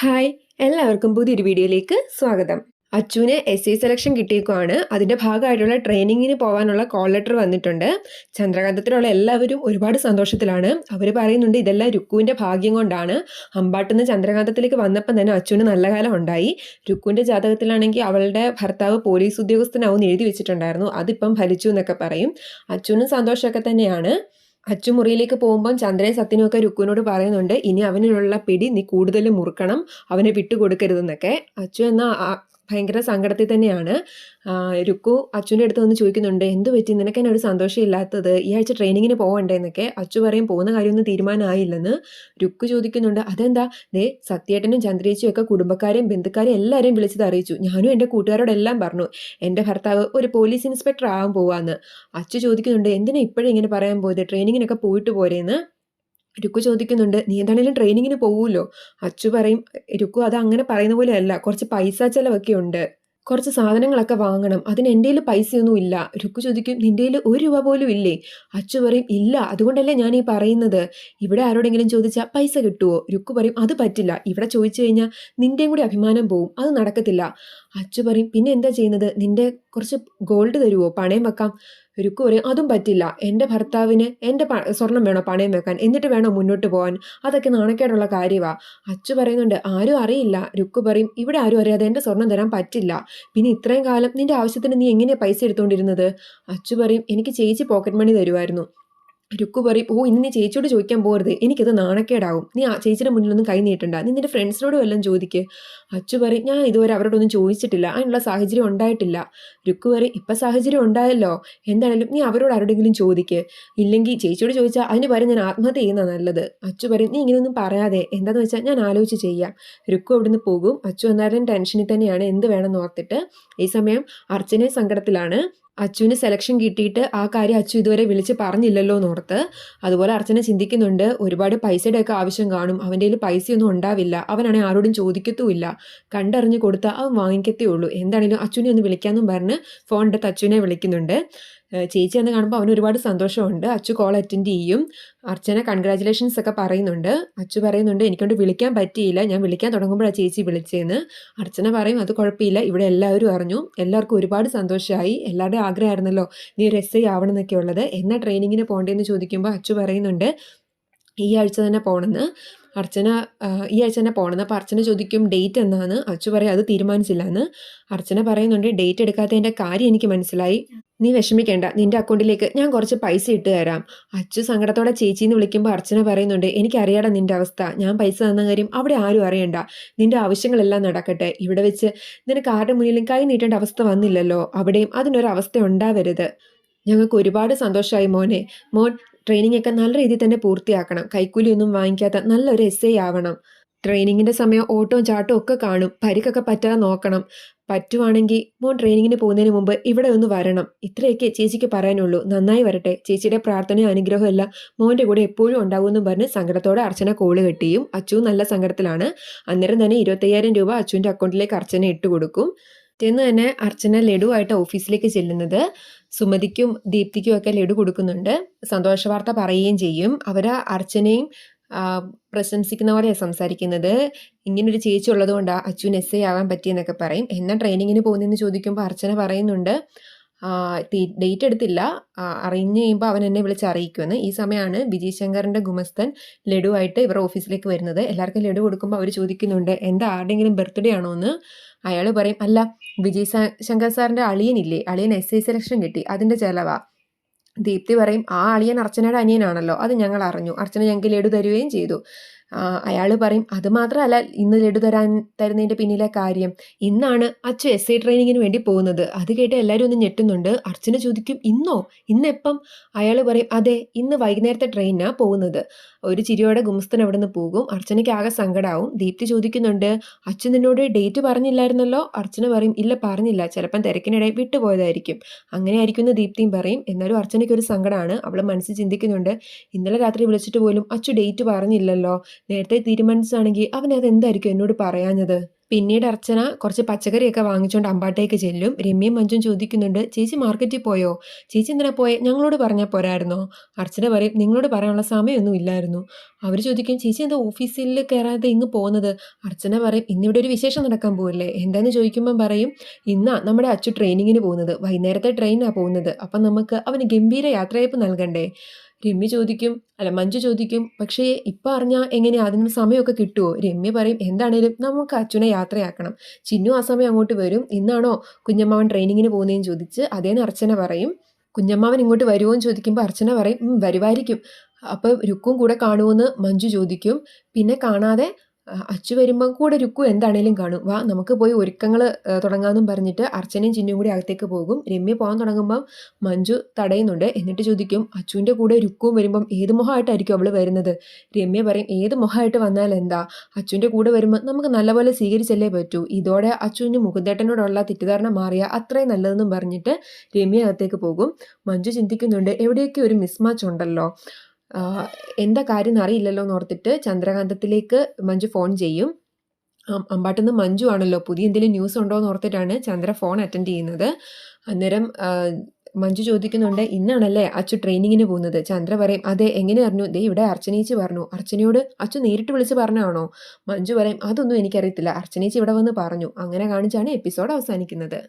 Hi എല്ലാവർക്കും പുതിയൊരു വീഡിയോയിലേക്ക് സ്വാഗതം. അച്ചുവിന് എസ് സി സെലക്ഷൻ കിട്ടിയേക്കുവാണ്. അതിന്റെ ഭാഗമായിട്ടുള്ള ട്രെയിനിങ്ങിന് പോകാനുള്ള കോൾ ലെറ്റർ വന്നിട്ടുണ്ട്. ചന്ദ്രകാന്തത്തിലുള്ള എല്ലാവരും ഒരുപാട് സന്തോഷത്തിലാണ്. അവർ പറയുന്നുണ്ട് ഇതെല്ലാം രുക്കുവിന്റെ ഭാഗ്യം കൊണ്ടാണ്. അമ്പാട്ടുനിന്ന് ചന്ദ്രകാന്തത്തിലേക്ക് വന്നപ്പം തന്നെ അച്ചുവിന് നല്ല കാലം ഉണ്ടായി. രുക്കുവിന്റെ ജാതകത്തിലാണെങ്കിൽ അവളുടെ ഭർത്താവ് പോലീസ് ഉദ്യോഗസ്ഥനാവും എഴുതി വെച്ചിട്ടുണ്ടായിരുന്നു. അതിപ്പം ഫലിച്ചു എന്നൊക്കെ പറയും. അച്ചുവിനും സന്തോഷമൊക്കെ തന്നെയാണ്. അച്ചു മുറിയിലേക്ക് പോകുമ്പം ചന്ദ്രയും സത്യനും ഒക്കെ രുക്കുവിനോട് പറയുന്നുണ്ട് ഇനി അവനിലുള്ള പിടി നീ കൂടുതൽ മുറുക്കണം അവനെ വിട്ടുകൊടുക്കരുതെന്നൊക്കെ. അച്ചു എന്ന ഭയങ്കര സങ്കടത്തിൽ തന്നെയാണ്. രുക്കു അച്ഛന്റെ അടുത്ത് വന്ന് ചോദിക്കുന്നുണ്ട് എന്ത് പറ്റി? നിനക്ക് എന്നെ ഒരു സന്തോഷം ഇല്ലാത്തത്? ഈ ആഴ്ച ട്രെയിനിങ്ങിന് പോകണ്ടേ എന്നൊക്കെ? അച്ചു പറയും പോകുന്ന കാര്യമൊന്നും തീരുമാനമായില്ലെന്ന്. രുക്കു ചോദിക്കുന്നുണ്ട് അതെന്താ? ദേ സത്യേട്ടനും ചന്ദ്രേച്ചിയും ഒക്കെ കുടുംബക്കാരെയും ബന്ധുക്കാരെയും എല്ലാവരെയും വിളിച്ചത് അറിയിച്ചു. ഞാനും എന്റെ കൂട്ടുകാരോടെല്ലാം പറഞ്ഞു എന്റെ ഭർത്താവ് ഒരു പോലീസ് ഇൻസ്പെക്ടർ ആവാൻ പോവാന്ന്. അച്ചു ചോദിക്കുന്നുണ്ട് എന്തിനാ ഇപ്പോഴും ഇങ്ങനെ പറയാൻ പോയത്? ട്രെയിനിങ്ങിനൊക്കെ പോയിട്ട് പോരേന്ന്? രുക്കു ചോദിക്കുന്നുണ്ട് നീ എന്താണെങ്കിലും ട്രെയിനിങ്ങിന് പോവുമല്ലോ അച്ചു പറയും രുക്കു അത് അങ്ങനെ പറയുന്ന പോലെ അല്ല കുറച്ച് പൈസ ചിലവൊക്കെ ഉണ്ട്. കുറച്ച് സാധനങ്ങളൊക്കെ വാങ്ങണം അതിന് എന്റെ കയ്യിൽ പൈസയൊന്നും ഇല്ല. രുക്കു ചോദിക്കും നിന്റെ കയ്യിൽ ഒരു രൂപ പോലും ഇല്ലേ? അച്ചു പറയും ഇല്ല അതുകൊണ്ടല്ലേ ഞാൻ ഈ പറയുന്നത്. ഇവിടെ ആരോടെങ്കിലും ചോദിച്ചാൽ പൈസ കിട്ടുമോ രുക്കു പറയും അത് പറ്റില്ല ഇവിടെ ചോദിച്ചു കഴിഞ്ഞാൽ നിന്റെയും കൂടി അഭിമാനം പോവും അത് നടക്കത്തില്ല. അച്ചു പറയും പിന്നെ എന്താ ചെയ്യുന്നത്? നിന്റെ കുറച്ച് ഗോൾഡ് തരുമോ പണയം വെക്കാം. രുക്കു പറയും അതും പറ്റില്ല. എന്റെ ഭർത്താവിന് എന്റെ സ്വർണം വേണോ? പണയം വെക്കാൻ. എന്നിട്ട് വേണോ മുന്നോട്ട് പോകാൻ അതൊക്കെ നാണക്കേടുള്ള കാര്യമാണ് അച്ചു പറയുന്നുണ്ട് ആരും അറിയില്ല. രുക്കു പറയും ഇവിടെ ആരും അറിയാതെ എന്റെ സ്വർണം തരാൻ പറ്റില്ല. പിന്നെ ഇത്രയും കാലം നിന്റെ ആവശ്യത്തിന് നീ എങ്ങനെയാണ് പൈസ എടുത്തുകൊണ്ടിരുന്നത് അച്ചു പറയും എനിക്ക് ചേച്ചി പോക്കറ്റ് മണി തരുമായിരുന്നു രുക്കു പറയും ഓ ഇന്ന് നീ ചേച്ചിയോട് ചോദിക്കാൻ പോകരുത്. എനിക്കത് നാണക്കേടാവും നീ ആ ചേച്ചിയുടെ മുന്നിലൊന്നും കൈ നീട്ടണ്ട. നീ നിന്റെ ഫ്രണ്ട്സിനോട് വല്ലതും ചോദിക്ക്. അച്ചു പറയും ഞാൻ ഇതുവരെ അവരോടൊന്നും ചോദിച്ചിട്ടില്ല. അതിനുള്ള സാഹചര്യം ഉണ്ടായിട്ടില്ല. രുക്കു പറയും ഇപ്പം സാഹചര്യം ഉണ്ടായല്ലോ. എന്താണെങ്കിലും നീ അവരോട് ആരോടെങ്കിലും ചോദിക്ക്. ഇല്ലെങ്കിൽ ചേച്ചിയോട് ചോദിച്ചാൽ അതിന് പകരം ഞാൻ ആത്മഹത്യ ചെയ്യുന്ന നല്ലത്. അച്ചു പറയും നീ ഇങ്ങനെയൊന്നും പറയാതെ. എന്താണെന്ന് വെച്ചാൽ ഞാൻ ആലോചിച്ച് ചെയ്യാം. രുക്കു അവിടുന്ന് പോകും. അച്ചു എന്നാലും ടെൻഷനിൽ തന്നെയാണ്. എന്ത് വേണമെന്ന് ഓർത്തിട്ട് ഈ സമയം അർച്ചന സങ്കടത്തിലാണ്. അച്ചുവിന് സെലക്ഷൻ കിട്ടിയിട്ട് ആ കാര്യം അച്ചു ഇതുവരെ വിളിച്ച് പറഞ്ഞില്ലല്ലോ എന്നോർത്ത്. അതുപോലെ അർച്ചന ചിന്തിക്കുന്നുണ്ട് ഒരുപാട് പൈസയുടെ ഒക്കെ ആവശ്യം കാണും അവന്റെ കയ്യിൽ പൈസയൊന്നും ഉണ്ടാവില്ല അവനാണെങ്കിൽ ആരോടും ചോദിക്കത്തുമില്ല. കണ്ടറിഞ്ഞ് കൊടുത്താൽ അവൻ വാങ്ങിക്കത്തേ ഉള്ളൂ. എന്താണെങ്കിലും അച്ചുവിനെ ഒന്ന് വിളിക്കാമെന്നും പറഞ്ഞ് ഫോൺ എടുത്ത് അച്ചുവിനെ വിളിക്കുന്നുണ്ട്. ചേച്ചി എന്ന് കാണുമ്പോൾ അവന് ഒരുപാട് സന്തോഷമുണ്ട്. അച്ചു കോൾ അറ്റൻഡ് ചെയ്യും. അർച്ചന കൺഗ്രാചുലേഷൻസ് ഒക്കെ പറയുന്നുണ്ട്. അച്ചു പറയുന്നുണ്ട് എനിക്കൊണ്ട് വിളിക്കാൻ പറ്റിയില്ല. ഞാൻ വിളിക്കാൻ തുടങ്ങുമ്പോഴാണ് ചേച്ചി വിളിച്ചതെന്ന് അർച്ചന പറയും അത് കുഴപ്പമില്ല. ഇവിടെ എല്ലാവരും അറിഞ്ഞു. എല്ലാവർക്കും ഒരുപാട് സന്തോഷമായി എല്ലാവരുടെയും ആഗ്രഹമായിരുന്നല്ലോ നീ ഒരു എസ് ഐ ആവണം എന്നൊക്കെ ഉള്ളത്. എന്നാ ട്രെയിനിങ്ങിന് പോകേണ്ടതെന്ന് ചോദിക്കുമ്പോൾ അച്ചു പറയുന്നുണ്ട് ഈ ആഴ്ച തന്നെ പോകണമെന്ന്. അർച്ചന ഈ ആഴ്ച തന്നെ പോകണമെന്ന് അപ്പോൾ അർച്ചന ചോദിക്കും ഡേറ്റ് എന്നാണ്? അച്ചു പറയും അത് തീരുമാനിച്ചില്ല എന്ന് അർച്ചന പറയുന്നുണ്ട് ഡേറ്റ് എടുക്കാത്തതിന്റെ കാര്യം എനിക്ക് മനസ്സിലായി. നീ വിഷമിക്കേണ്ട. നിന്റെ അക്കൗണ്ടിലേക്ക് ഞാൻ കുറച്ച് പൈസ ഇട്ട് തരാം. അച്ചു സങ്കടത്തോടെ ചേച്ചി എന്ന് വിളിക്കുമ്പോൾ അർച്ചന പറയുന്നുണ്ട് എനിക്കറിയാടാ നിന്റെ അവസ്ഥ. ഞാൻ പൈസ തന്ന കാര്യം അവിടെ ആരും അറിയണ്ട. നിന്റെ ആവശ്യങ്ങളെല്ലാം നടക്കട്ടെ. ഇവിടെ വെച്ച് നിനക്ക് ആരുടെ മുന്നിലും കൈ നീട്ടേണ്ട അവസ്ഥ വന്നില്ലല്ലോ. അവിടെയും അതിനൊരു അവസ്ഥ ഉണ്ടാവരുത്. ഞങ്ങൾക്ക് ഒരുപാട് സന്തോഷമായി മോനെ. മോൻ ട്രെയിനിങ് ഒക്കെ നല്ല രീതിയിൽ തന്നെ പൂർത്തിയാക്കണം. കൈക്കൂലിയൊന്നും വാങ്ങിക്കാത്ത നല്ലൊരു എസ് ഐ ആവണം. ട്രെയിനിങ്ങിന്റെ സമയം ഓട്ടവും ചാട്ടവും ഒക്കെ കാണും. പരിക്കൊക്കെ പറ്റാതെ നോക്കണം. പറ്റുവാണെങ്കിൽ മോൻ ട്രെയിനിങ്ങിന് പോകുന്നതിന് മുമ്പ് ഇവിടെ ഒന്ന് വരണം. ഇത്രയൊക്കെ ചേച്ചിക്ക് പറയാനുള്ളൂ. നന്നായി വരട്ടെ. ചേച്ചിയുടെ പ്രാർത്ഥനയും അനുഗ്രഹവും എല്ലാം മോന്റെ കൂടെ എപ്പോഴും ഉണ്ടാകുമെന്നും പറഞ്ഞ് സങ്കടത്തോടെ അർച്ചന കോൾ കെട്ടിയും. അച്ചു നല്ല സങ്കടത്തിലാണ്. അന്നേരം തന്നെ ഇരുപത്തയ്യായിരം രൂപ അച്ചുവിന്റെ അക്കൗണ്ടിലേക്ക് അർച്ചന ഇട്ട് കൊടുക്കും. പിറ്റേന്ന് തന്നെ അർച്ചന ലഡുവായിട്ട് ഓഫീസിലേക്ക് ചെല്ലുന്നത്. സുമതിക്കും ദീപ്തിക്കും ഒക്കെ ലഡു കൊടുക്കുന്നുണ്ട്. സന്തോഷ വാർത്ത പറയുകയും ചെയ്യും. അവർ അർച്ചനയും പ്രശംസിക്കുന്ന പോലെയാണ് സംസാരിക്കുന്നത്. ഇങ്ങനൊരു ചേച്ചി ഉള്ളതുകൊണ്ടാണ് അച്ഛൻ എസ് ഐ ആവാൻ പറ്റിയെന്നൊക്കെ പറയും. എന്നാൽ ട്രെയിനിങ്ങിന് പോകുന്നതെന്ന് ചോദിക്കുമ്പോൾ അർച്ചന പറയുന്നുണ്ട്. ഡേറ്റ് എടുത്തില്ല. അറിഞ്ഞു കഴിയുമ്പോൾ അവൻ എന്നെ വിളിച്ച് അറിയിക്കുമെന്ന്. ഈ സമയമാണ് വിജയ് ശങ്കറിന്റെ ഗുമസ്തൻ ലഡുവായിട്ട് ഇവർ ഓഫീസിലേക്ക് വരുന്നത്. എല്ലാവർക്കും ലഡു കൊടുക്കുമ്പോൾ അവർ ചോദിക്കുന്നുണ്ട് എന്താ ആരുടെങ്കിലും ബർത്ത്ഡേ ആണോ എന്ന്? അയാൾ പറയും അല്ല വിജയ് ശങ്കർ സാറിന്റെ അളിയനില്ലേ? അളിയൻ എസ് ഐ സെലക്ഷൻ കിട്ടി. അതിന്റെ ചിലവാ. ദീപ്തി പറയും ആ അളിയൻ അർച്ചനയുടെ അനിയനാണല്ലോ. അത് ഞങ്ങൾ അറിഞ്ഞു. അർച്ചന ഞങ്ങൾക്ക് ലഡു തരുകയും ചെയ്തു. അയാൾ പറയും അത് മാത്രമല്ല ഇന്ന് ലഡു തരാൻ തരുന്നതിന്റെ പിന്നിലെ കാര്യം. ഇന്നാണ് അച്ഛൻ എസ് ഐ ട്രെയിനിങ്ങിന് വേണ്ടി പോകുന്നത്. അത് കേട്ട് എല്ലാവരും ഒന്ന് ഞെട്ടുന്നുണ്ട്. അർച്ചന ചോദിക്കും ഇന്നോ? ഇന്നെപ്പം? അയാൾ പറയും അതെ ഇന്ന് വൈകുന്നേരത്തെ ട്രെയിനാണ് പോകുന്നത്. ഒരു ചിരിയോടെ ഗുമസ്തൻ അവിടെ നിന്ന് പോകും. അർച്ചനയ്ക്ക് ആകെ സങ്കടമാവും ദീപ്തി ചോദിക്കുന്നുണ്ട് അച്ഛൻ നിന്നോട് ഡേറ്റ് പറഞ്ഞില്ലായിരുന്നല്ലോ? അർച്ചന പറയും ഇല്ല പറഞ്ഞില്ല. ചിലപ്പം തിരക്കിനിടെ വിട്ടുപോയതായിരിക്കും. അങ്ങനെ ആയിരിക്കും എന്ന് ദീപ്തിയും പറയും. എന്നാലും അർച്ചനയ്ക്ക് ഒരു സങ്കടമാണ് അവൾ മനസ്സിൽ ചിന്തിക്കുന്നുണ്ട് ഇന്നലെ രാത്രി വിളിച്ചിട്ട് പോലും അച്ചു ഡേറ്റ് പറഞ്ഞില്ലല്ലോ. നേരത്തെ തീരുമാനിച്ചാണെങ്കിൽ അവൻ അതെന്തായിരിക്കും എന്നോട് പറയാഞ്ഞത്. പിന്നീട് അർച്ചന കുറച്ച് പച്ചക്കറിയൊക്കെ വാങ്ങിച്ചുകൊണ്ട് അമ്പാട്ടേക്ക് ചെല്ലും. രമ്യയും മഞ്ജും ചോദിക്കുന്നുണ്ട് ചേച്ചി മാർക്കറ്റിൽ പോയോ? ചേച്ചി എന്തിനാ പോയെ? ഞങ്ങളോട് പറഞ്ഞാൽ പോരായിരുന്നോ? അർച്ചന പറയും നിങ്ങളോട് പറയാനുള്ള സമയമൊന്നും ഇല്ലായിരുന്നു. അവർ ചോദിക്കും ചേച്ചി എന്താ ഓഫീസിൽ കയറാതെ ഇങ്ങ് പോകുന്നത്? അർച്ചന പറയും ഇന്നിവിടെ ഒരു വിശേഷം നടക്കാൻ പോകില്ലേ എന്താണെന്ന് ചോദിക്കുമ്പം പറയും ഇന്നാ നമ്മുടെ അച്ചു ട്രെയിനിങ്ങിന് പോകുന്നത്. വൈകുന്നേരത്തെ ട്രെയിനാണ് പോകുന്നത്. അപ്പം നമുക്ക് അവന് ഗംഭീര യാത്രയയപ്പ് നൽകണ്ടേ? രമ്യ ചോദിക്കും അല്ല മഞ്ജു ചോദിക്കും പക്ഷേ ഇപ്പം അറിഞ്ഞാൽ എങ്ങനെ അതിന് സമയമൊക്കെ കിട്ടുമോ രമ്യ പറയും എന്താണേലും നമുക്ക് അച്ഛനെ യാത്രയാക്കണം. ചിന്നു ആ സമയം അങ്ങോട്ട് വരും. ഇന്നാണോ കുഞ്ഞമ്മാവൻ ട്രെയിനിങ്ങിന് പോകുന്നതെന്ന് ചോദിച്ച് അതേന്ന് അർച്ചന പറയും. കുഞ്ഞമ്മാവൻ ഇങ്ങോട്ട് വരുമോ എന്ന് ചോദിക്കുമ്പോൾ അർച്ചന പറയും വരുവായിരിക്കും. അപ്പോൾ രുക്കും കൂടെ കാണുമെന്ന് മഞ്ജു ചോദിക്കും. പിന്നെ കാണാതെ അച്ചു വരുമ്പം കൂടെ രുക്കു എന്താണേലും കാണും. വാ നമുക്ക് പോയി ഒരുക്കങ്ങൾ തുടങ്ങാമെന്നും പറഞ്ഞിട്ട് അർച്ചനയും ചിന്നും കൂടി അകത്തേക്ക് പോകും. രമ്യ പോകാൻ തുടങ്ങുമ്പം മഞ്ജു തടയുന്നുണ്ട്. എന്നിട്ട് ചോദിക്കും അച്ചുവിന്റെ കൂടെ രുക്കുവും വരുമ്പം ഏത് മുഖമായിട്ടായിരിക്കും അവൾ വരുന്നത്? രമ്യ പറയും ഏത് മുഖമായിട്ട് വന്നാൽ എന്താ? അച്ചുവിന്റെ കൂടെ വരുമ്പോൾ നമുക്ക് നല്ലപോലെ സ്വീകരിച്ചല്ലേ പറ്റൂ. ഇതോടെ അച്ചുവിന് മുകുന്ദേട്ടനോടുള്ള തെറ്റിദ്ധാരണ മാറിയ അത്രയും നല്ലതെന്നും പറഞ്ഞിട്ട് രമ്യ അകത്തേക്ക് പോകും. മഞ്ജു ചിന്തിക്കുന്നുണ്ട് എവിടെയൊക്കെ ഒരു മിസ്മാച്ച് ഉണ്ടല്ലോ? എന്താ കാര്യം അറിയില്ലല്ലോ എന്ന് ഓർത്തിട്ട് ചന്ദ്രകാന്തത്തിലേക്ക് മഞ്ജു ഫോൺ ചെയ്യും. അമ്പാട്ടുനിന്ന് മഞ്ജു ആണല്ലോ പുതിയ എന്തെങ്കിലും ന്യൂസ് ഉണ്ടോ എന്ന് ഓർത്തിട്ടാണ് ചന്ദ്ര ഫോൺ അറ്റൻഡ് ചെയ്യുന്നത്. അന്നേരം മഞ്ജു ചോദിക്കുന്നുണ്ട് ഇന്നാണല്ലേ അച്ചു ട്രെയിനിങ്ങിന് പോകുന്നത്? ചന്ദ്ര പറയും അതെ എങ്ങനെ അറിഞ്ഞു? ദേ ഇവിടെ അർച്ചനേച്ചി പറഞ്ഞു. അർച്ചനയോട് അച്ചു നേരിട്ട് വിളിച്ച് പറഞ്ഞാണോ മഞ്ജു പറയും അതൊന്നും എനിക്കറിയത്തില്ല. അർച്ചനേച്ചി ഇവിടെ വന്ന് പറഞ്ഞു. അങ്ങനെ കാണിച്ചാണ് എപ്പിസോഡ് അവസാനിക്കുന്നത്.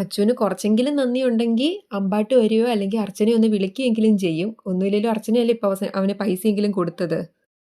അച്ചുവിന് കുറച്ചെങ്കിലും നന്ദി ഉണ്ടെങ്കിൽ അമ്പാട്ട് വരികയോ അല്ലെങ്കിൽ അർച്ചനെ ഒന്ന് വിളിക്കുകയെങ്കിലും ചെയ്യും. ഒന്നുമില്ലെങ്കിലും അർച്ചനയല്ലേ ഇപ്പോൾ അവസാനം അവന് പൈസയെങ്കിലും കൊടുത്തത്.